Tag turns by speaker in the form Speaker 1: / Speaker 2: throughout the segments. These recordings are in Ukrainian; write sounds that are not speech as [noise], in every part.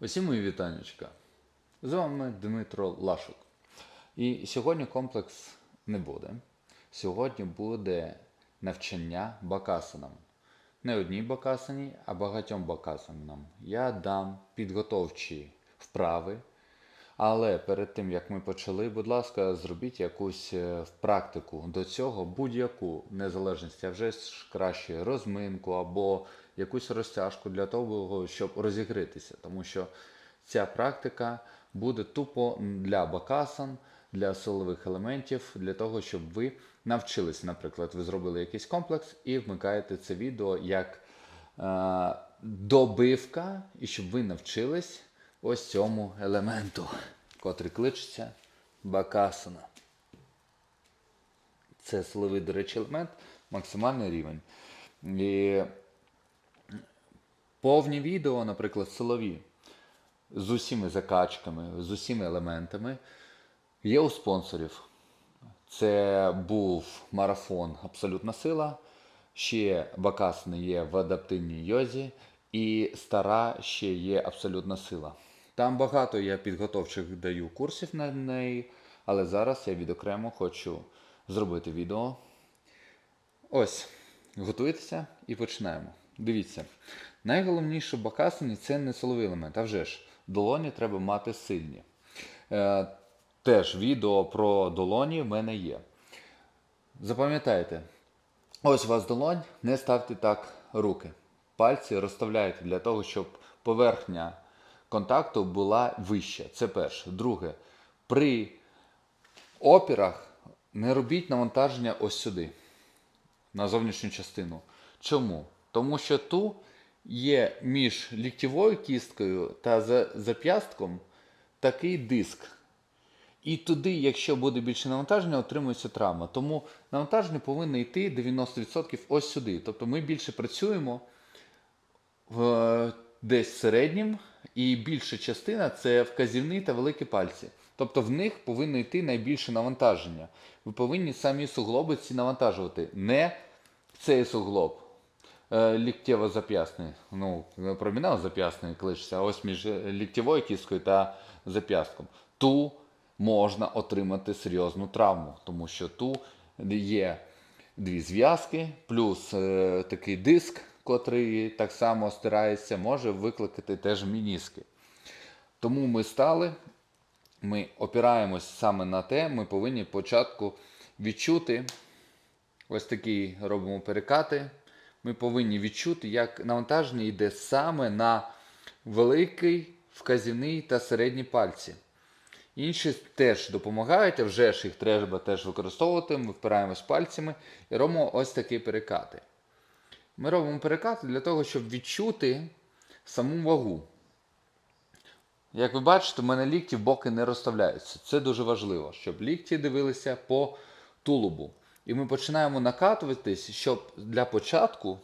Speaker 1: Усім мої вітанечка. З вами Дмитро Лашук. І сьогодні комплекс не буде. Сьогодні буде навчання бакасанам. Не одній бакасані, а багатьом бакасанам. Я дам підготовчі вправи. Але перед тим як ми почали, будь ласка, зробіть якусь е, практику до цього, будь-яку незалежність, а вже ж краще розминку або якусь розтяжку для того, щоб розігритися. Тому що ця практика буде тупо для бакасан, для силових елементів, для того, щоб ви навчились. Наприклад, ви зробили якийсь комплекс і вмикаєте це відео як е, добивка, і щоб ви навчились ось цьому елементу, котрий кличеться бакасана. Це силовий, до речі, елемент, максимальний рівень. І повні відео, наприклад, силові, з усіми закачками, з усіма елементами, є у спонсорів. Це був марафон Абсолютна сила. Ще Бакасни є в адаптивній йозі, і стара ще є абсолютна сила. Там багато я підготовчих даю курсів на неї, але зараз я відокремо хочу зробити відео. Ось, готуйтеся і починаємо. Дивіться, найголовніше в бакасані це не силовий елемент, а вже ж, долоні треба мати сильні. Е, теж відео про долоні в мене є. Запам'ятайте, ось у вас долонь, не ставте так руки. Пальці розставляйте для того, щоб поверхня контакту була вища. Це перше. Друге, при опірах не робіть навантаження ось сюди, на зовнішню частину. Чому? Тому що тут є між ліктєвою кісткою та зап'ястком такий диск. І туди, якщо буде більше навантаження, отримується травма. Тому навантаження повинно йти 90% ось сюди. Тобто ми більше працюємо в, десь середнім, і більша частина це вказівні та великі пальці. Тобто в них повинно йти найбільше навантаження. Ви повинні самі суглоби ці навантажувати, не цей суглоб. Е, Ліктєво-зап'ясний. Ну, промінав зап'ясний кличеться, а ось між ліктєвою кісткою та зап'ястком. Ту можна отримати серйозну травму, тому що ту є дві зв'язки, плюс е, такий диск, котрий так само стирається, може викликати теж мініски. Тому ми стали, ми опираємось саме на те, ми повинні спочатку відчути ось такі робимо перекати. Ми повинні відчути, як навантаження йде саме на великий, вказівний та середні пальці. Інші теж допомагають, а вже ж їх треба теж використовувати. Ми впираємось пальцями і робимо ось такі перекати. Ми робимо перекати для того, щоб відчути саму вагу. Як ви бачите, в мене лікті в боки не розставляються. Це дуже важливо, щоб лікті дивилися по тулубу. І ми починаємо накатуватись, щоб для початку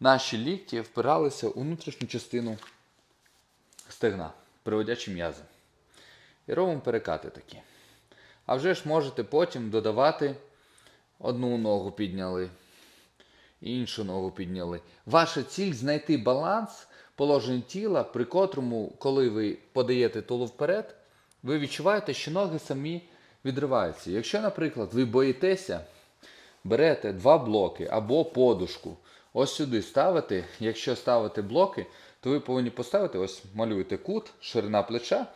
Speaker 1: наші лікті впиралися у внутрішню частину стегна, приводячи м'язи. І робимо перекати такі. А вже ж можете потім додавати одну ногу підняли, іншу ногу підняли. Ваша ціль знайти баланс положення тіла, при котрому, коли ви подаєте тулу вперед, ви відчуваєте, що ноги самі відриваються. Якщо, наприклад, ви боїтеся, берете два блоки або подушку, ось сюди ставите. Якщо ставите блоки, то ви повинні поставити, ось малюєте кут, ширина плеча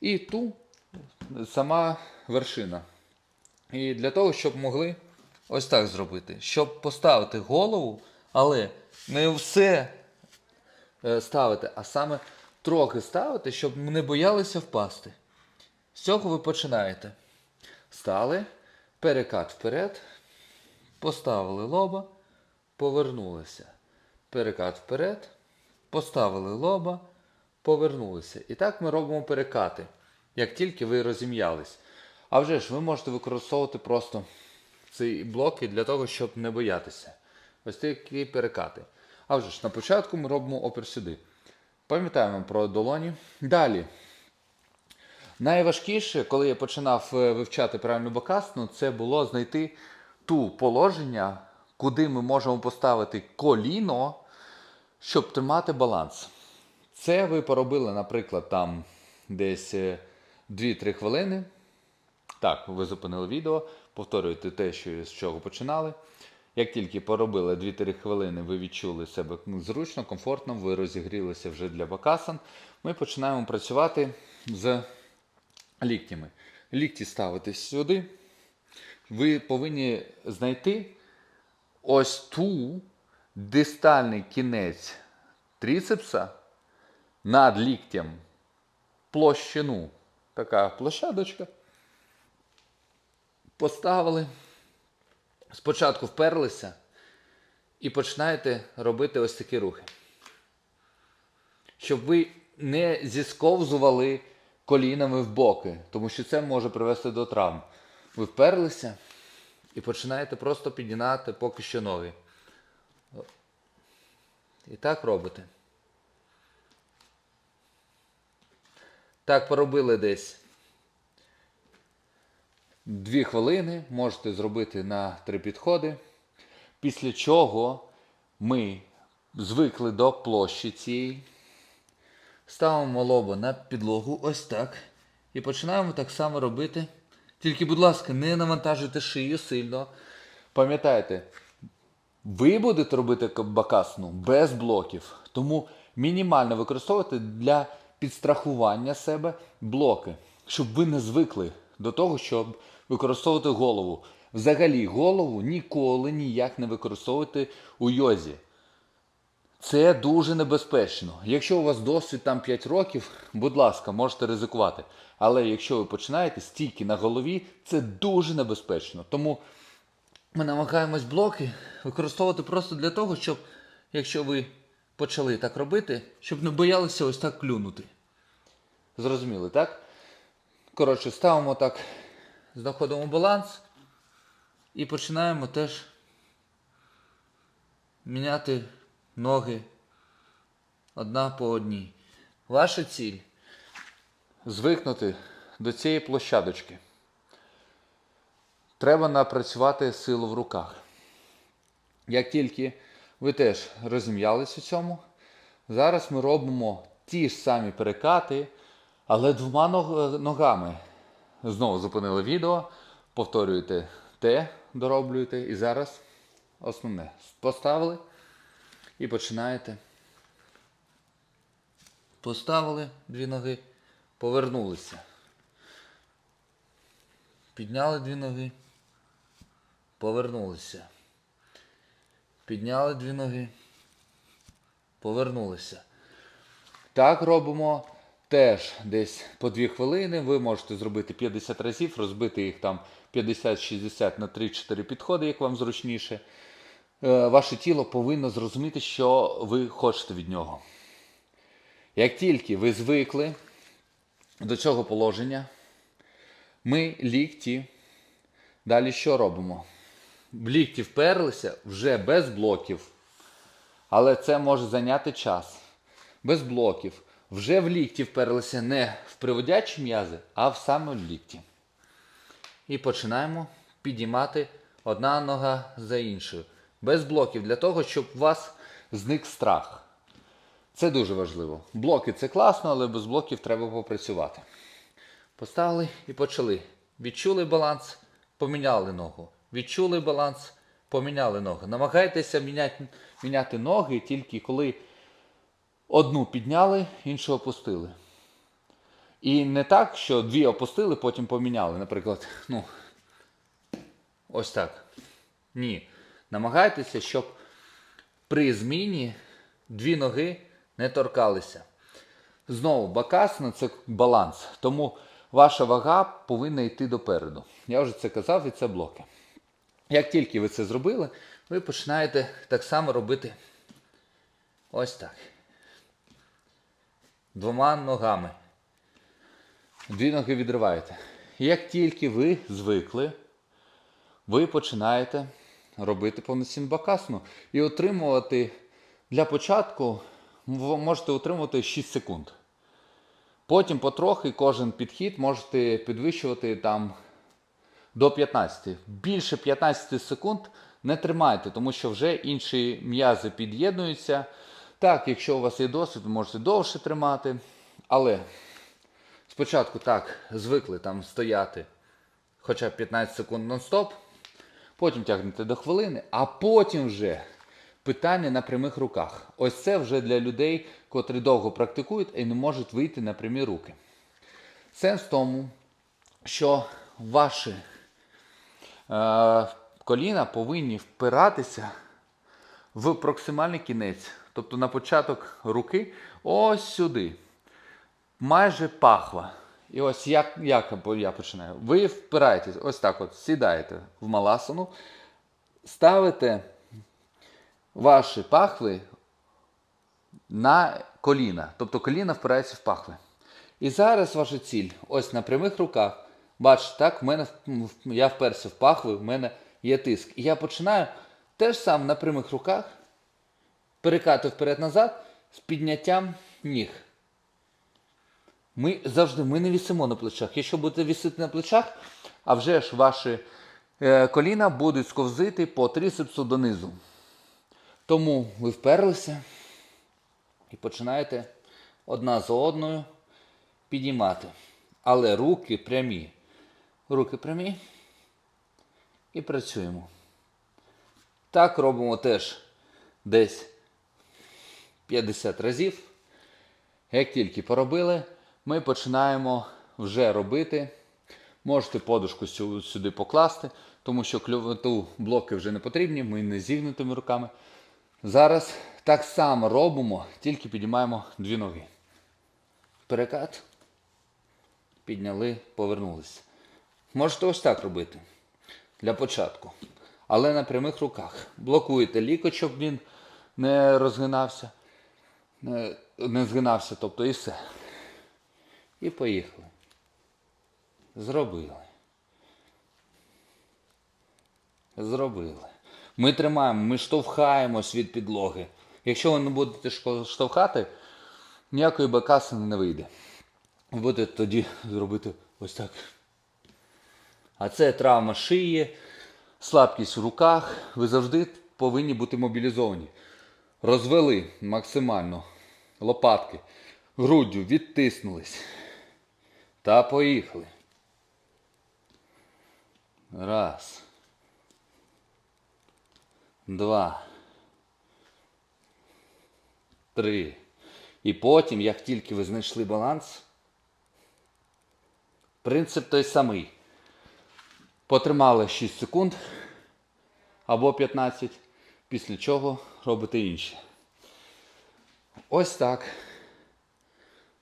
Speaker 1: і ту сама вершина. І для того, щоб могли ось так зробити. Щоб поставити голову, але не все е, ставити, а саме трохи ставити, щоб не боялися впасти. З цього ви починаєте. Стали, перекат вперед, поставили лоба, повернулися. Перекат вперед, поставили лоба, повернулися. І так ми робимо перекати, як тільки ви розім'ялись. А вже ж ви можете використовувати просто ці блоки для того, щоб не боятися. Ось такі перекати. А вже ж на початку ми робимо опір сюди. Пам'ятаємо про долоні. Далі. Найважкіше, коли я починав е, вивчати правильну бакасну, це було знайти ту положення, куди ми можемо поставити коліно, щоб тримати баланс. Це ви поробили, наприклад, там десь е, 2-3 хвилини. Так, ви зупинили відео, повторюєте те, що з чого починали. Як тільки поробили 2-3 хвилини, ви відчули себе зручно, комфортно, ви розігрілися вже для бакасан, ми починаємо працювати з ліктями. Лікті ставите сюди. Ви повинні знайти ось ту дистальний кінець тріцепса над ліктем площину. Така площадочка. Поставили. Спочатку вперлися і починаєте робити ось такі рухи. Щоб ви не зісковзували колінами в боки, тому що це може привести до травм. Ви вперлися і починаєте просто підігнати поки що ноги. І так робите. Так поробили десь Дві хвилини можете зробити на три підходи. Після чого ми звикли до площі цієї. Ставимо лобо на підлогу ось так. І починаємо так само робити. Тільки, будь ласка, не навантажуйте шию сильно. Пам'ятайте, ви будете робити бакасну без блоків. Тому мінімально використовуйте для підстрахування себе блоки, щоб ви не звикли до того, щоб використовувати голову. Взагалі, голову ніколи ніяк не використовуйте у йозі. Це дуже небезпечно. Якщо у вас досвід там 5 років, будь ласка, можете ризикувати. Але якщо ви починаєте стільки на голові, це дуже небезпечно. Тому ми намагаємось блоки використовувати просто для того, щоб, якщо ви почали так робити, щоб не боялися ось так клюнути. Зрозуміли, так? Коротше, ставимо так, знаходимо баланс і починаємо теж міняти ноги одна по одній. Ваша ціль звикнути до цієї площадочки. Треба напрацювати силу в руках. Як тільки ви теж розім'ялись у цьому, зараз ми робимо ті ж самі перекати, але двома ногами. Знову зупинили відео, повторюєте те, дороблюєте. І зараз основне. Поставили і починаєте. Поставили дві ноги, повернулися. Підняли дві ноги, повернулися. Підняли дві ноги, повернулися. Так робимо теж десь по 2 хвилини. Ви можете зробити 50 разів, розбити їх там 50-60 на 3-4 підходи, як вам зручніше. Е, Ваше тіло повинно зрозуміти, що ви хочете від нього. Як тільки ви звикли до цього положення, ми лікті. Далі що робимо? В лікті вперлися вже без блоків. Але це може зайняти час. Без блоків. Вже в лікті вперлися не в приводячі м'язи, а в саме в лікті. І починаємо підіймати одна нога за іншою. Без блоків для того, щоб у вас зник страх. Це дуже важливо. Блоки це класно, але без блоків треба попрацювати. Поставили і почали. Відчули баланс, поміняли ногу. Відчули баланс, поміняли ногу. Намагайтеся міняти, міняти ноги тільки коли одну підняли, іншу опустили. І не так, що дві опустили, потім поміняли. Наприклад, [laughs] ну, ось так. Ні. Намагайтеся, щоб при зміні дві ноги не торкалися. Знову, бакасна це баланс. Тому ваша вага повинна йти допереду. Я вже це казав, і це блоки. Як тільки ви це зробили, ви починаєте так само робити ось так. Двома ногами. Дві ноги відриваєте. Як тільки ви звикли, ви починаєте робити повноцінну бакасну і отримувати для початку ви можете отримувати 6 секунд. Потім потрохи кожен підхід можете підвищувати там до 15. Більше 15 секунд не тримайте, тому що вже інші м'язи під'єднуються. Так, якщо у вас є досвід, ви можете довше тримати. Але спочатку так, звикли там стояти хоча б 15 секунд нон-стоп, потім тягнете до хвилини, а потім вже питання на прямих руках. Ось це вже для людей, котрі довго практикують і не можуть вийти на прямі руки. Сенс в тому, що ваші е, коліна повинні впиратися в проксимальний кінець, тобто на початок руки, ось сюди. Майже пахва. І ось як, як я починаю. Ви впираєтесь, ось так от сідаєте в маласану, ставите ваші пахви на коліна. Тобто коліна впираються в пахви. І зараз ваша ціль, ось на прямих руках. Бачите, так, в мене я вперся в пахви, в мене є тиск. І я починаю теж сам на прямих руках перекати вперед-назад з підняттям ніг. Ми завжди ми не вісимо на плечах. Якщо будете вісити на плечах, а вже ж ваші е, коліна будуть сковзити по трисепсу донизу. Тому ви вперлися і починаєте одна за одною піднімати. Але руки прямі. Руки прямі. І працюємо. Так робимо теж десь 50 разів. Як тільки поробили, ми починаємо вже робити. Можете подушку сюди покласти, тому що кльовоту блоки вже не потрібні, ми не зігнутими руками. Зараз так само робимо, тільки піднімаємо дві ноги. Перекат. Підняли, повернулися. Можете ось так робити для початку. Але на прямих руках. Блокуєте лікоть, щоб він не розгинався, не, не згинався, тобто і все. І поїхали. Зробили. Зробили. Ми тримаємо, ми штовхаємось від підлоги. Якщо ви не будете штовхати, ніякої бакасини не вийде. Ви будете тоді зробити ось так. А це травма шиї, слабкість в руках. Ви завжди повинні бути мобілізовані. Розвели максимально лопатки, груддю відтиснулись. Та поїхали. Раз. Два. Три. І потім, як тільки ви знайшли баланс, принцип той самий. Потримали 6 секунд або 15, після чого робите інше. Ось так.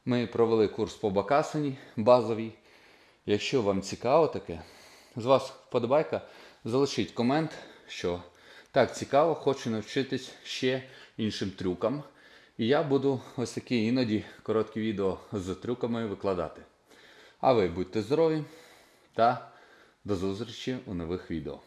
Speaker 1: Ми провели курс по бакасані базовій. Якщо вам цікаво таке, з вас вподобайка, залишіть комент, що так цікаво, хочу навчитись ще іншим трюкам. І я буду ось такі іноді короткі відео з трюками викладати. А ви будьте здорові та до зустрічі у нових відео.